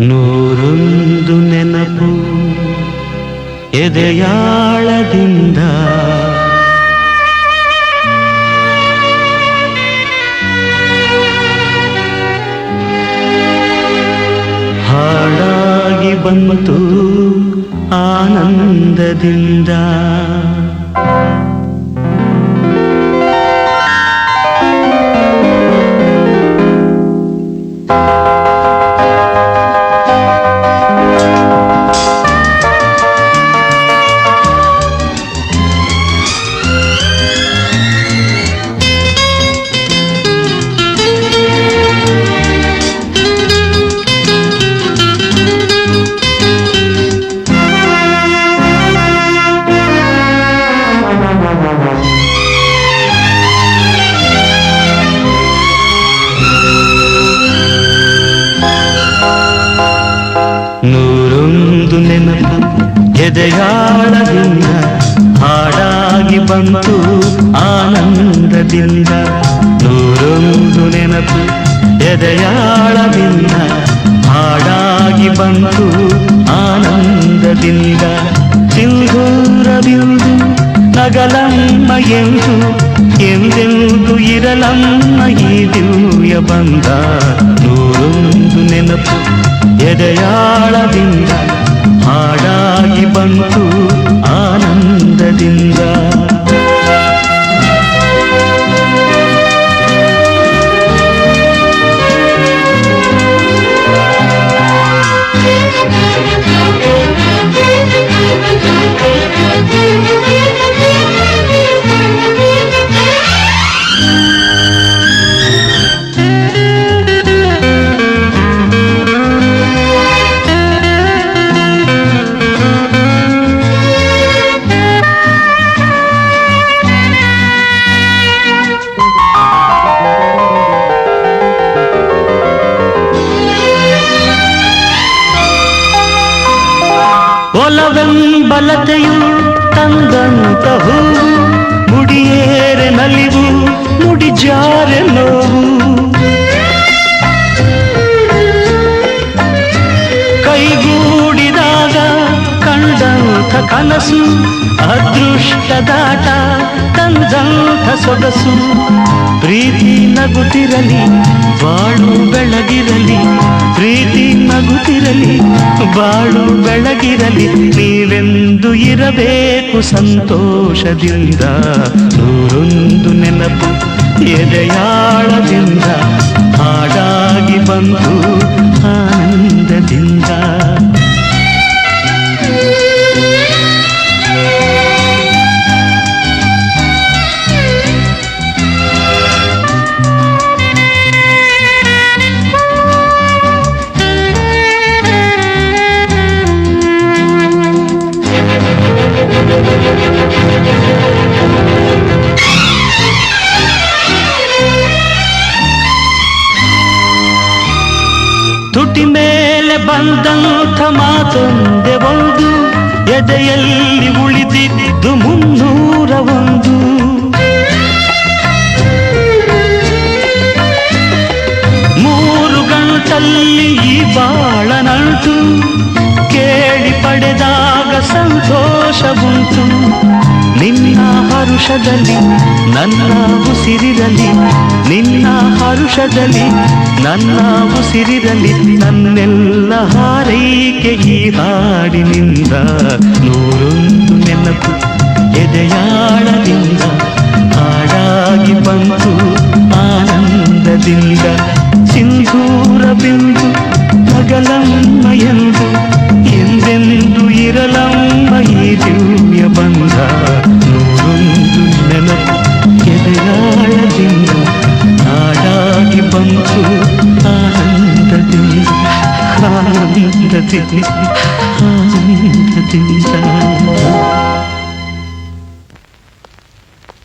ನೂರೊಂದು ನೆನಪು ಎದೆಯಾಳದಿಂದ ಬಂತು ಆನಂದದಿಂದ. ಎದೆಯಾಳದಿಂದ ಹಾಡಾಗಿ ಬಂತು ಆನಂದದಿಂದ ನೂರೊಂದು ನೆನಪು ಎದೆಯಾಳದಿಂದ ಹಾಡಾಗಿ ಬಂತು ಆನಂದದಿಂದ ಸಿಂಧೂರ ಬಿಂದು ನಗಲಮ್ಮ ಎಂದು ಎಂದೆಂದು ಇರಲಮ್ಮ ಈ ದಿವ್ಯ ಬಂದ ನೂರೊಂದು ನೆನಪು ಎದೆಯಾಳದಿಂದ ಹಾಡಾಗಿ ಬಂತು ಒಲವೆಂಬಲತೆಯು ತಂದಂತ ಹೂವು ಮುಡಿಯೇರೆ ನಲಿವು ಮುಡಿಜಾರೆ ನೋವು. ಕೈಗೂಡಿದಾಗ ಕಂಡಂಥ ಕನಸು ಅದೃಷ್ಟದಾಟ ತಂದಂಥ ಸೊಗಸು, ಪ್ರೀತಿ ನಗುತ್ತಿರಲಿ, ಬಾಳು ಬೆಳಗಿರಲಿ, ಪ್ರೀತಿ ನಗುತ್ತಿರಲಿ, ಬಾಳು ಬೆಳಗಿರಲಿ, ನೀವೆಂದು ಇರಬೇಕು ಸಂತೋಷದಿಂದ. ನೂರೊಂದು ನೆನಪು ಎದೆಯಾಳದಿಂದ, ಹಾಡಾಗಿ ಬಂತು ಆನಂದದಿಂದ. ಬಂದಂಥ ಮಾತೊಂದೆ ಒಂದು ಎದೆಯಲ್ಲಿ ಉಳಿದಿದ್ದು ಮುನ್ನೂರ ಒಂದು ಮೂರು ಗಂಟಲ್ಲಿ ಈ ಬಾಳ ನಂಟು ಕೇಳಿ ಪಡೆದಾಗ ಸಂತೋಷವುಂಟು ನಿನ್ನ ಹರುಷದಲ್ಲಿ ನನ್ನ ಉಸಿರಿರಲಿ ನಿನ್ನ ಹರುಷದಲ್ಲಿ ನನ್ನ ಉಸಿರಿರಲಿ ನನ್ನೆಲ್ಲ ಹಾರೈಕೆ ಈ ಹಾಡಿನಿಂದ ನೂರೊಂದು ನೆನಪು ಎದೆಯಾಳದಿಂದ ఆనందతి ఆనందతి